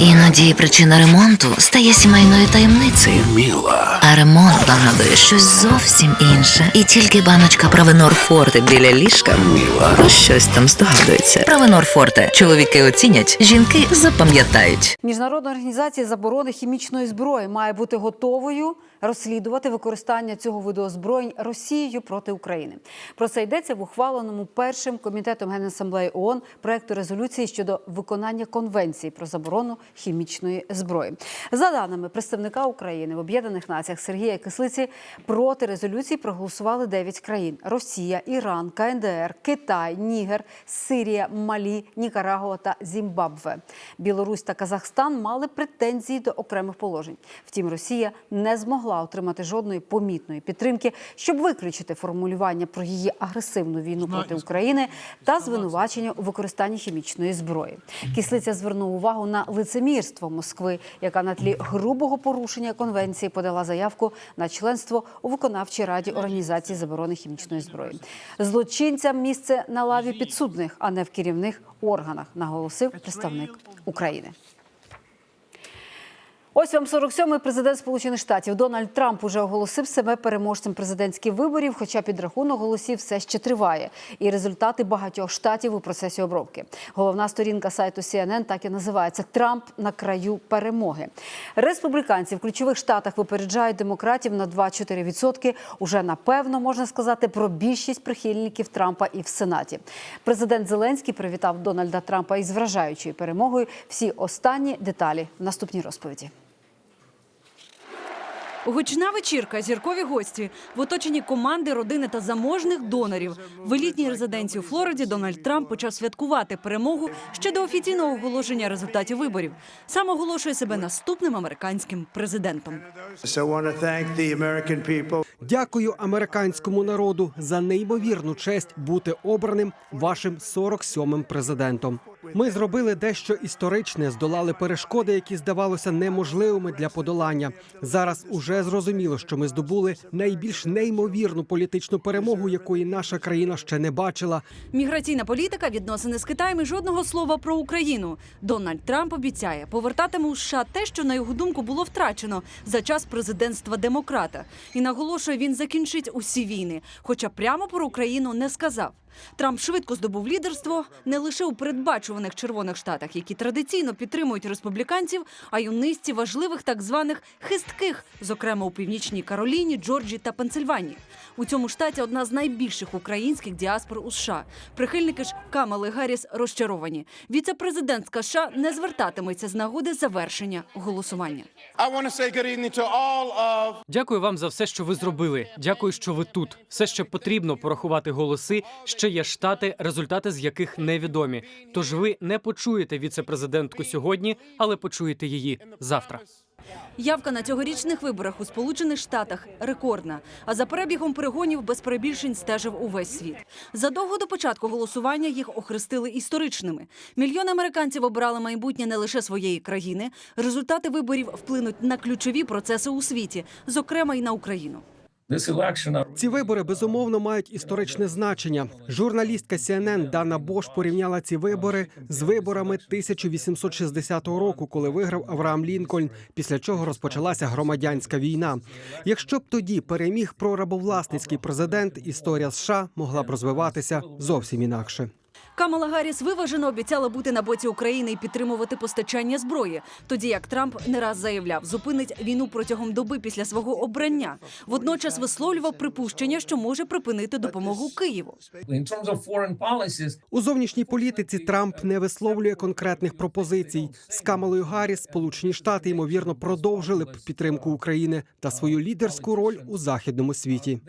Іноді причина ремонту стає сімейною таємницею. Міла. А ремонт нагадує щось зовсім інше. І тільки баночка Правенор Форте біля ліжка Міла. про щось там здогадується. Правенор Форте. Чоловіки оцінять, жінки запам'ятають. Міжнародна організація заборони хімічної зброї має бути готовою розслідувати використання цього виду озброєнь Росією проти України. Про це йдеться в ухваленому першим комітетом Генасамблеї ООН проекту резолюції щодо виконання конвенції про заборону хімічної зброї. За даними представника України в Об'єднаних Націях Сергія Кислиці, проти резолюції проголосували 9 країн: Росія, Іран, КНДР, Китай, Нігер, Сирія, Малі, Нікарагуа та Зімбабве. Білорусь та Казахстан мали претензії до окремих положень. Втім, Росія не змогла отримати жодної помітної підтримки, щоб виключити формулювання про її агресивну війну проти України та звинувачення у використанні хімічної зброї. Кислиця звернув увагу на лицемірство Москви, яка на тлі грубого порушення конвенції подала заявку на членство у виконавчій раді організації заборони хімічної зброї. Злочинцям місце на лаві підсудних, а не в керівних органах, наголосив представник України. Ось вам 47-й президент Сполучених Штатів Дональд Трамп уже оголосив себе переможцем президентських виборів, хоча підрахунок голосів все ще триває. І результати багатьох штатів у процесі обробки. Головна сторінка сайту CNN так і називається Трамп на краю перемоги. Республіканці в ключових штатах випереджають демократів на 2-4%. Уже напевно можна сказати про більшість прихильників Трампа і в Сенаті. Президент Зеленський привітав Дональда Трампа із вражаючою перемогою. Всі останні деталі в наступній розповіді. Гучна вечірка, зіркові гості в оточенні команди, родини та заможних донорів. В елітній резиденції у Флориді Дональд Трамп почав святкувати перемогу ще до офіційного оголошення результатів виборів. Сам оголошує себе наступним американським президентом. Дякую американському народу за неймовірну честь бути обраним вашим 47-м президентом. Ми зробили дещо історичне, здолали перешкоди, які здавалося неможливими для подолання. Зараз уже зрозуміло, що ми здобули найбільш неймовірну політичну перемогу, якої наша країна ще не бачила. Міграційна політика, відносини з Китаєм і жодного слова про Україну. Дональд Трамп обіцяє повертатиме у США те, що на його думку було втрачено за час президентства демократа, і наголошує, він закінчить усі війни, хоча прямо про Україну не сказав. Трамп швидко здобув лідерство не лише у передбачуваних червоних штатах, які традиційно підтримують республіканців, а й у низці важливих так званих хистких, зокрема у північній Кароліні, Джорджії та Пенсильванії. У цьому штаті одна з найбільших українських діаспор у США. Прихильники ж Камали Гарріс розчаровані. Віце-президентська США не звертатиметься з нагоди завершення голосування. Дякую вам за все, що ви зробили. Дякую, що ви тут. Все ще потрібно порахувати голоси. Ще є штати, результати з яких невідомі. Тож ви не почуєте віце-президентку сьогодні, але почуєте її завтра. Явка на цьогорічних виборах у Сполучених Штатах рекордна. А за перебігом перегонів без перебільшень стежив увесь світ. Задовго до початку голосування їх охрестили історичними. Мільйони американців обирали майбутнє не лише своєї країни. Результати виборів вплинуть на ключові процеси у світі, зокрема й на Україну. Ці вибори безумовно мають історичне значення. Журналістка CNN Дана Бош порівняла ці вибори з виборами 1860 року, коли виграв Авраам Лінкольн, після чого розпочалася громадянська війна. Якщо б тоді переміг прорабовласницький президент, історія США могла б розвиватися зовсім інакше. Камала Гарріс виважено обіцяла бути на боці України і підтримувати постачання зброї, тоді як Трамп не раз заявляв, зупинить війну протягом доби після свого обрання. Водночас висловлював припущення, що може припинити допомогу Києву. У зовнішній політиці Трамп не висловлює конкретних пропозицій. З Камалою Гарріс Сполучені Штати ймовірно продовжили б підтримку України та свою лідерську роль у західному світі.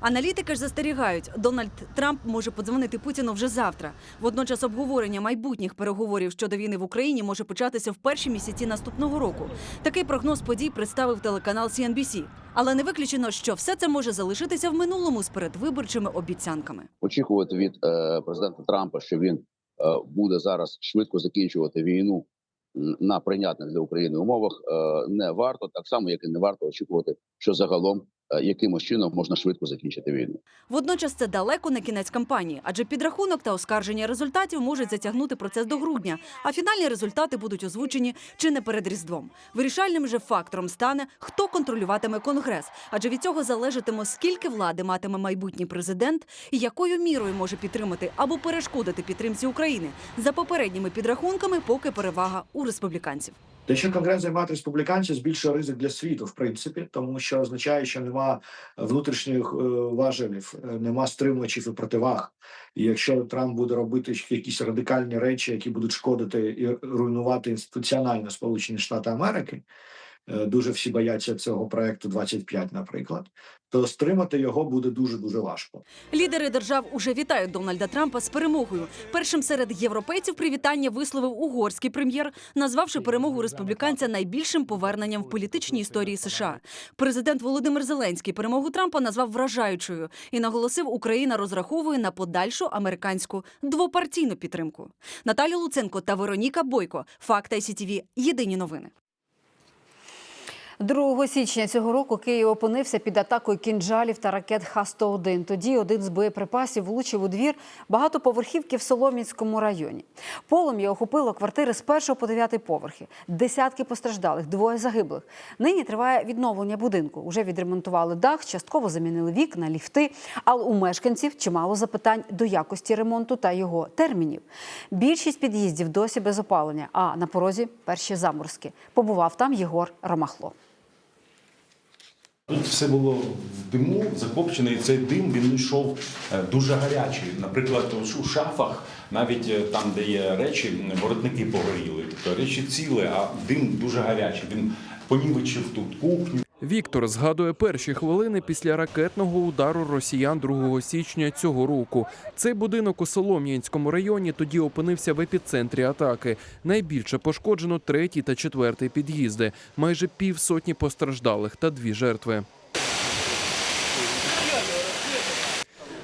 Аналітики ж застерігають, Дональд Трамп може подзвонити Путіну вже завтра. Водночас обговорення майбутніх переговорів щодо війни в Україні може початися в перші місяці наступного року. Такий прогноз подій представив телеканал CNBC. Але не виключено, що все це може залишитися в минулому з передвиборчими обіцянками. очікувати від е, президента Трампа, що він е, буде зараз швидко закінчувати війну на прийнятних для України умовах, е, не варто так само, як і не варто очікувати, що загалом якимось чином можна швидко закінчити війну. Водночас це далеко не кінець кампанії, адже підрахунок та оскарження результатів можуть затягнути процес до грудня, а фінальні результати будуть озвучені чи не перед різдвом. Вирішальним же фактором стане, хто контролюватиме конгрес, адже від цього залежатиме, скільки влади матиме майбутній президент і якою мірою може підтримати або перешкодити підтримці України. За попередніми підрахунками, поки перевага у республіканців. Те, що конгрес займати республіканців, збільшує ризик для світу, в принципі, тому що означає, що нема внутрішніх е, важелів, е, нема стримувачів і противаг. І якщо Трамп буде робити якісь радикальні речі, які будуть шкодити і руйнувати інституціонально Сполучені Штати Америки, дуже всі бояться цього проекту 25, наприклад, то стримати його буде дуже дуже важко. Лідери держав уже вітають Дональда Трампа з перемогою. Першим серед європейців привітання висловив угорський прем'єр, назвавши перемогу республіканця найбільшим поверненням в політичній історії США. Президент Володимир Зеленський перемогу Трампа назвав вражаючою і наголосив, Україна розраховує на подальшу американську двопартійну підтримку. Наталя Луценко та Вероніка Бойко. Факт ICTV. Єдині новини. 2 січня цього року Київ опинився під атакою кінжалів та ракет Х-101. Тоді один з боєприпасів влучив у двір багатоповерхівки в Солом'янському районі. Полум'я охопило квартири з першого по дев'ятий поверхи. Десятки постраждалих, двоє загиблих. Нині триває відновлення будинку. Уже відремонтували дах, частково замінили вікна, ліфти. Але у мешканців чимало запитань до якості ремонту та його термінів. Більшість під'їздів досі без опалення, а на порозі перші заморозки. Побував там Єгор Ромахло. Тут все було в диму закопчене, і цей дим він йшов е, дуже гарячий. Наприклад, у шафах, навіть е, там, де є речі, воротники погоріли. Тобто речі ціли, а дим дуже гарячий. Він понівечив тут кухню. Віктор згадує перші хвилини після ракетного удару росіян 2 січня цього року. Цей будинок у Солом'янському районі тоді опинився в епіцентрі атаки. Найбільше пошкоджено третій та четвертий під'їзди, майже півсотні постраждалих та дві жертви.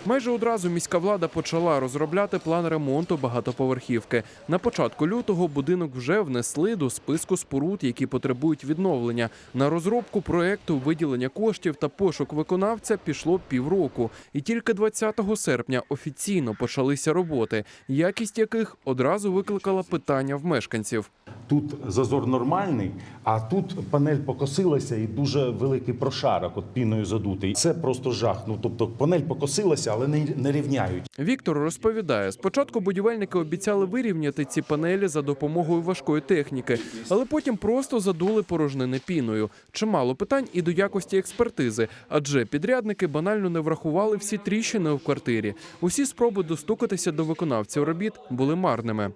Майже одразу міська влада почала розробляти план ремонту багатоповерхівки. На початку лютого будинок вже внесли до списку споруд, які потребують відновлення. На розробку проекту, виділення коштів та пошук виконавця пішло півроку. І тільки 20 серпня офіційно почалися роботи, якість яких одразу викликала питання в мешканців. Тут зазор нормальний, а тут панель покосилася і дуже великий прошарок, от піною задутий. Це просто жах. Ну тобто панель покосилася, але не, рівняють. Віктор розповідає, спочатку будівельники обіцяли вирівняти ці панелі за допомогою важкої техніки, але потім просто задули порожнини піною. Чимало питань і до якості експертизи, адже підрядники банально не врахували всі тріщини в квартирі. Усі спроби достукатися до виконавців робіт були марними.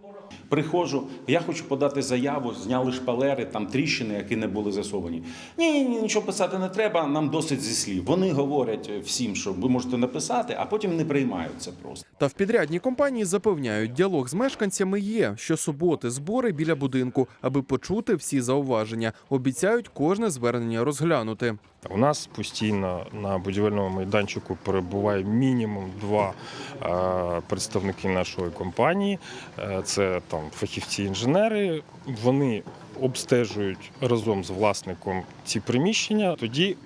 Приходжу, я хочу подати заяву, зняли шпалери, там тріщини, які не були засовані. Ні, ні, ні, нічого писати не треба, нам досить зі слів. Вони говорять всім, що ви можете написати, а потім не приймають це просто. Та в підрядній компанії запевняють, діалог з мешканцями є. Щосуботи збори біля будинку, аби почути всі зауваження. Обіцяють кожне звернення розглянути. У нас постійно на будівельному майданчику перебуває мінімум два е, представники нашої компанії. Е, Це там фахівці-інженери. Вони обстежують разом з власником ці приміщення. Тоді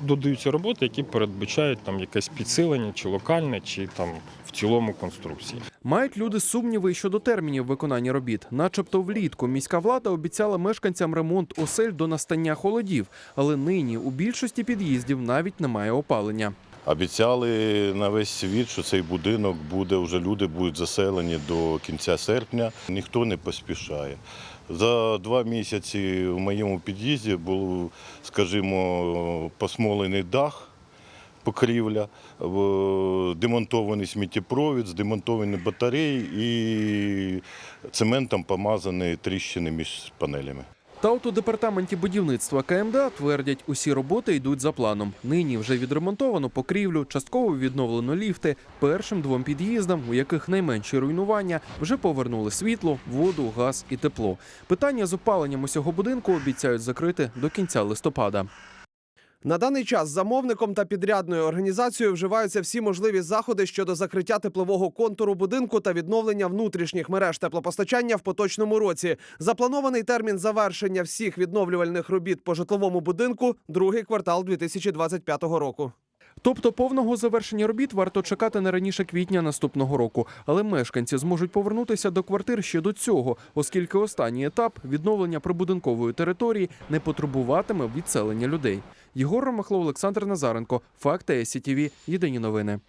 додаються роботи, які передбачають там якесь підсилення, чи локальне, чи там в цілому конструкції. Мають люди сумніви щодо термінів виконання робіт. Начебто влітку міська влада обіцяла мешканцям ремонт осель до настання холодів, але нині у більшості під'їздів навіть немає опалення. Обіцяли на весь світ, що цей будинок буде, вже люди будуть заселені до кінця серпня. Ніхто не поспішає. За два місяці в моєму під'їзді був, скажімо, посмолений дах, покрівля, демонтований сміттєпровід, здемонтовані батареї і цементом помазані тріщини між панелями. Та от департаменті будівництва КМДА твердять, усі роботи йдуть за планом. Нині вже відремонтовано покрівлю, частково відновлено ліфти. Першим двом під'їздам, у яких найменші руйнування, вже повернули світло, воду, газ і тепло. Питання з опаленням усього будинку обіцяють закрити до кінця листопада. На даний час замовником та підрядною організацією вживаються всі можливі заходи щодо закриття теплового контуру будинку та відновлення внутрішніх мереж теплопостачання в поточному році. Запланований термін завершення всіх відновлювальних робіт по житловому будинку другий квартал 2025 року. Тобто повного завершення робіт варто чекати не раніше квітня наступного року, але мешканці зможуть повернутися до квартир ще до цього, оскільки останній етап відновлення прибудинкової території не потребуватиме відселення людей. Єгор Ромахло, Олександр Назаренко, Факти СІТІВІ. Єдині новини.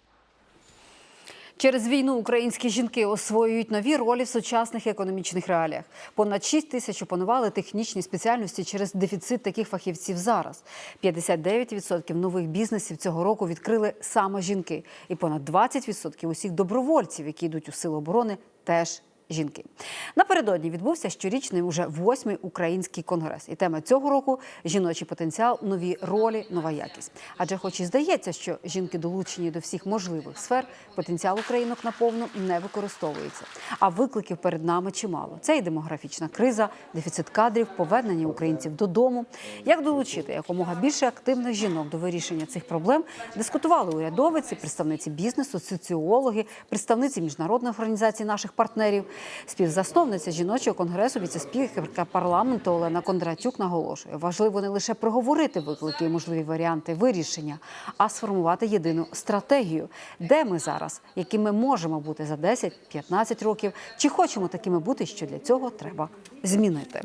Через війну українські жінки освоюють нові ролі в сучасних економічних реаліях. Понад 6 тисяч опанували технічні спеціальності через дефіцит таких фахівців зараз. 59% нових бізнесів цього року відкрили саме жінки, і понад 20% усіх добровольців, які йдуть у сили оборони, теж жінки. Напередодні відбувся щорічний уже восьмий український конгрес. І тема цього року жіночий потенціал, нові ролі, нова якість. Адже, хоч і здається, що жінки долучені до всіх можливих сфер, потенціал українок наповну не використовується. А викликів перед нами чимало. Це і демографічна криза, дефіцит кадрів, повернення українців додому. Як долучити якомога більше активних жінок до вирішення цих проблем, дискутували урядовиці, представниці бізнесу, соціологи, представниці міжнародних організацій наших партнерів. Співзасновниця жіночого конгресу, віцеспікерка парламенту Олена Кондратюк наголошує, важливо не лише проговорити виклики і можливі варіанти вирішення, а сформувати єдину стратегію, де ми зараз, якими ми можемо бути за 10-15 років, чи хочемо такими бути, що для цього треба змінити.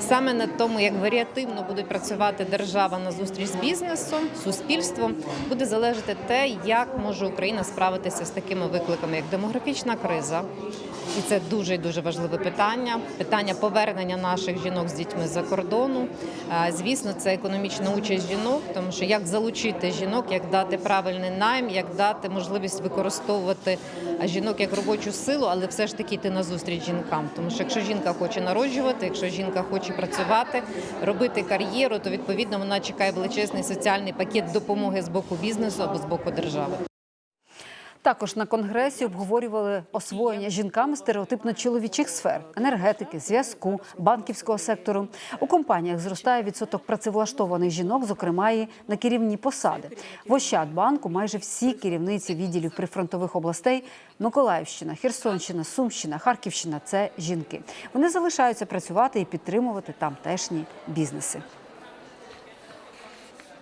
Саме на тому, як варіативно буде працювати держава на зустріч з бізнесом, суспільством, буде залежати те, як може Україна справитися з такими викликами, як демографічна криза, і це дуже і дуже важливе питання. Питання повернення наших жінок з дітьми за кордону. Звісно, це економічна участь жінок, тому що як залучити жінок, як дати правильний найм, як дати можливість використовувати жінок як робочу силу, але все ж таки йти на зустріч жінкам. Тому що якщо жінка хоче народжувати, якщо жінка хоче працювати, робити кар'єру, то відповідно вона чекає величезний соціальний пакет допомоги з боку бізнесу або з боку держави. Також на конгресі обговорювали освоєння жінками стереотипно чоловічих сфер енергетики, зв'язку, банківського сектору. У компаніях зростає відсоток працевлаштованих жінок, зокрема і на керівні посади. В Ощадбанку майже всі керівниці відділів прифронтових областей Миколаївщина, Херсонщина, Сумщина, Харківщина це жінки. Вони залишаються працювати і підтримувати тамтешні бізнеси.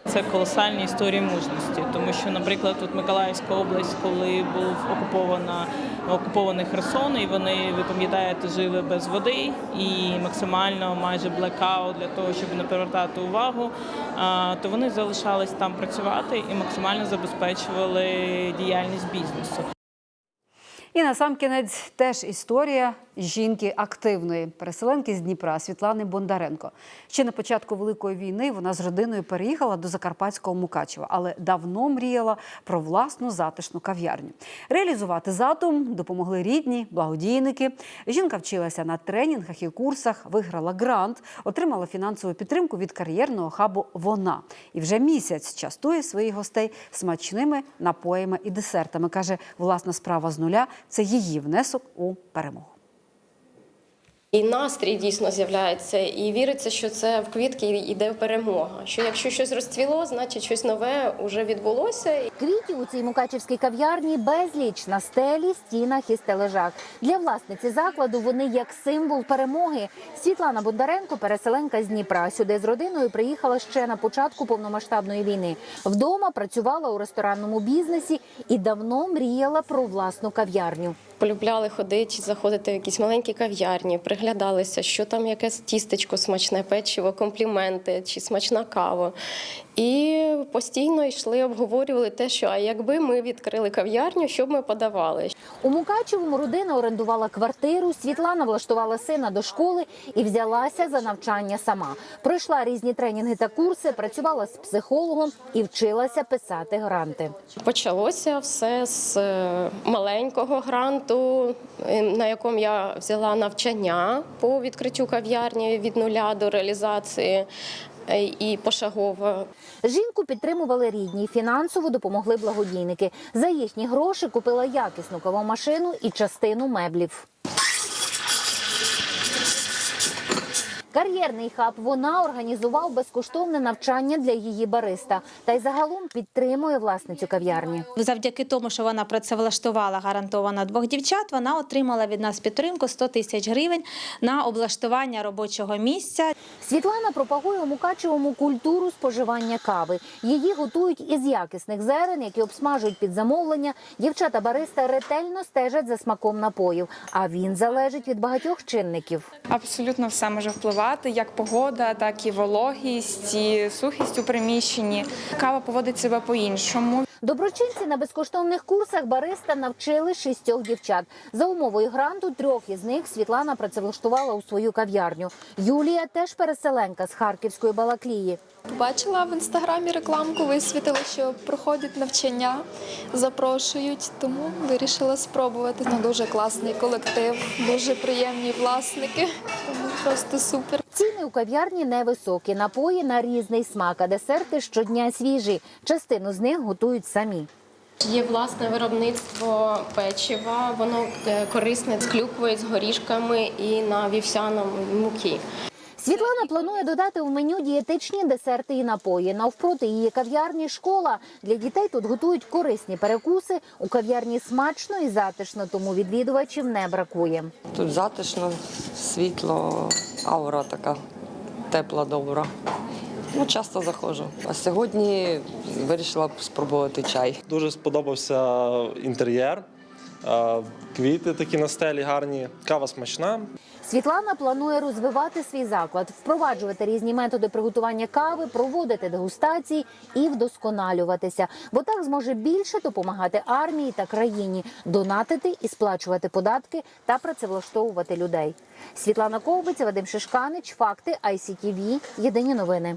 Це колосальні історії мужності, тому що, наприклад, тут Миколаївська область, коли був окупована окупований Херсон, і вони, ви пам'ятаєте, жили без води і максимально майже блекаут для того, щоб не привертати увагу, то вони залишались там працювати і максимально забезпечували діяльність бізнесу. І на сам кінець теж історія жінки активної переселенки з Дніпра Світлани Бондаренко. Ще на початку великої війни вона з родиною переїхала до Закарпатського Мукачева, але давно мріяла про власну затишну кав'ярню. Реалізувати задум допомогли рідні, благодійники. Жінка вчилася на тренінгах і курсах, виграла грант, отримала фінансову підтримку від кар'єрного хабу. Вона і вже місяць частує своїх гостей смачними напоями і десертами. каже, власна справа з нуля це її внесок у перемогу. І настрій дійсно з'являється, і віриться, що це в квітки йде перемога. Що якщо щось розцвіло, значить щось нове вже відбулося. Квітів у цій мукачівській кав'ярні безліч на стелі, стінах і стележах. Для власниці закладу вони як символ перемоги. Світлана Бондаренко, переселенка з Дніпра. Сюди з родиною приїхала ще на початку повномасштабної війни. Вдома працювала у ресторанному бізнесі і давно мріяла про власну кав'ярню. Полюбляли ходити, заходити в якісь маленькі кав'ярні, приглядалися, що там якесь тістечко, смачне печиво, компліменти чи смачна кава. І постійно йшли, обговорювали те, що а якби ми відкрили кав'ярню, що б ми подавали. У Мукачевому родина орендувала квартиру. Світлана влаштувала сина до школи і взялася за навчання сама. Пройшла різні тренінги та курси, працювала з психологом і вчилася писати гранти. Почалося все з е, маленького гранту, е, на якому я взяла навчання по відкриттю кав'ярні від нуля до реалізації е, і пошагово. Жінку підтримували рідні, фінансово допомогли благодійники. За їхні гроші купила якісну кавомашину і частину меблів. Кар'єрний хаб вона організував безкоштовне навчання для її бариста та й загалом підтримує власницю кав'ярні. Завдяки тому, що вона працевлаштувала гарантовано двох дівчат, вона отримала від нас підтримку 100 тисяч гривень на облаштування робочого місця. Світлана пропагує у Мукачевому культуру споживання кави. Її готують із якісних зерен, які обсмажують під замовлення. Дівчата бариста ретельно стежать за смаком напоїв, а він залежить від багатьох чинників. Абсолютно все може впливати, як погода, так і вологість, і сухість у приміщенні. Кава поводить себе по-іншому. Доброчинці на безкоштовних курсах бариста навчили шістьох дівчат. За умовою гранту трьох із них Світлана працевлаштувала у свою кав'ярню. Юлія теж переселенка з Харківської Балаклії. Побачила в інстаграмі рекламку, висвітила, що проходять навчання, запрошують, тому вирішила спробувати. Ну, дуже класний колектив, дуже приємні власники. Тому просто супер. Ціни у кав'ярні невисокі, напої на різний смак, а десерти щодня свіжі. Частину з них готують самі. Є власне виробництво печива, воно е, корисне з клюквою, з горішками і на вівсяному муки. Світлана планує додати в меню дієтичні десерти і напої. Навпроти її кав'ярні школа. Для дітей тут готують корисні перекуси. У кав'ярні смачно і затишно, тому відвідувачів не бракує. Тут затишно, світло, аура така тепла, добра. Ну, часто заходжу. А сьогодні вирішила спробувати чай. Дуже сподобався інтер'єр, е, квіти такі на стелі гарні, кава смачна. Світлана планує розвивати свій заклад, впроваджувати різні методи приготування кави, проводити дегустації і вдосконалюватися, бо так зможе більше допомагати армії та країні, донатити і сплачувати податки та працевлаштовувати людей. Світлана Ковбиця, Вадим Шишканич, факти ICTV, Єдині новини.